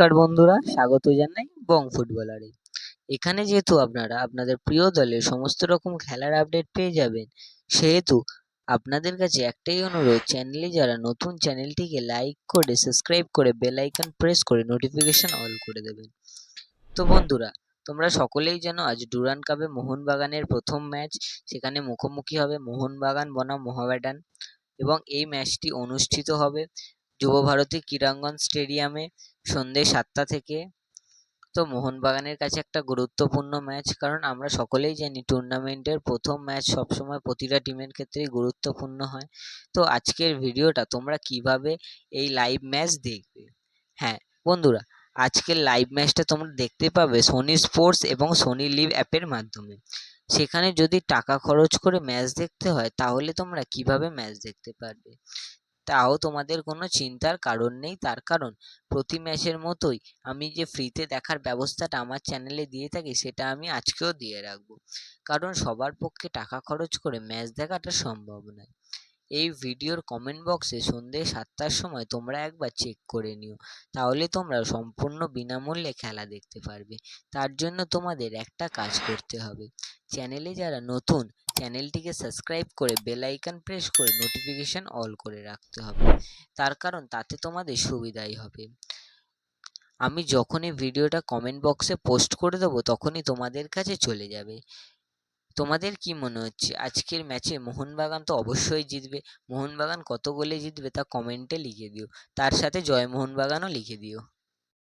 নমস্কার বন্ধুরা, স্বাগত জানাই বং ফুটবলারে। এখানে যেহেতু আপনারা আপনাদের প্রিয় দলের সমস্ত রকম খেলার আপডেট পেয়ে যাবেন, সেহেতু আপনাদের কাছে একটাই অনুরোধ চ্যানেলে যারা নতুন চ্যানেলটিকে লাইক করে সাবস্ক্রাইব করে বেল আইকন প্রেস করে নোটিফিকেশন অল করে দেবেন। তো বন্ধুরা, তোমরা সকলেই জানো আজ ডুরান কাপে মোহনবাগানের প্রথম ম্যাচ সেখানে মুখোমুখি হবে মোহনবাগান বনাম মোহামেডান এবং এই ম্যাচটি অনুষ্ঠিত হবে। যুবভারতী ক্রীড়াঙ্গন স্টেডিয়ামে সন্ধ্যে সাতটা থেকে। তো মোহনবাগানের কাছে একটা গুরুত্বপূর্ণ ম্যাচ কারণ আমরা সকলেই জানি টুর্নামেন্টের প্রথম ম্যাচ সবসময় প্রতিটা টিমের ক্ষেত্রেই গুরুত্বপূর্ণ হয়। তো আজকের ভিডিওটা তোমরা কীভাবে এই লাইভ ম্যাচ দেখবে? হ্যাঁ বন্ধুরা, আজকের লাইভ ম্যাচটা তোমরা দেখতে পাবে সোনি স্পোর্টস এবং সোনি লিভ অ্যাপের মাধ্যমে। সেখানে যদি টাকা খরচ করে ম্যাচ দেখতে হয়, তাহলে তোমরা কীভাবে ম্যাচ দেখতে পারবে? তাও তোমাদের কোনো চিন্তার কারণ নেই। তার কারণ, প্রতি ম্যাচের মতোই আমি যে ফ্রিতে দেখার ব্যবস্থাটা আমার চ্যানেলে দিয়ে থাকি, সেটা আমি আজকেও দিয়ে রাখব। কারণ সবার পক্ষে টাকা খরচ করে ম্যাচ দেখাটা সম্ভব নয়। এই ভিডিওর কমেন্ট বক্সে সন্ধ্যে সাতটার সময় তোমরা একবার চেক করে নিও। তাহলে তোমরা সম্পূর্ণ বিনামূল্যে খেলা দেখতে পারবে। তার জন্য তোমাদের একটা কাজ করতে হবে। চ্যানেলে যারা নতুন চ্যানেলটিকে সাবস্ক্রাইব করে বেল আইকন প্রেস করে নোটিফিকেশন অল করে রাখতে হবে। তার কারণ তাতে তোমাদের সুবিধাই হবে। আমি যখনই ভিডিওটা কমেন্ট বক্সে পোস্ট করে দেবো, তখনই তোমাদের কাছে চলে যাবে। তোমাদের কি মনে হচ্ছে? আজকের ম্যাচে মোহনবাগান তো অবশ্যই জিতবে। মোহনবাগান কত গোলে জিতবে তা কমেন্টে লিখে দিও। তার সাথে জয় মোহনবাগানও লিখে দিও।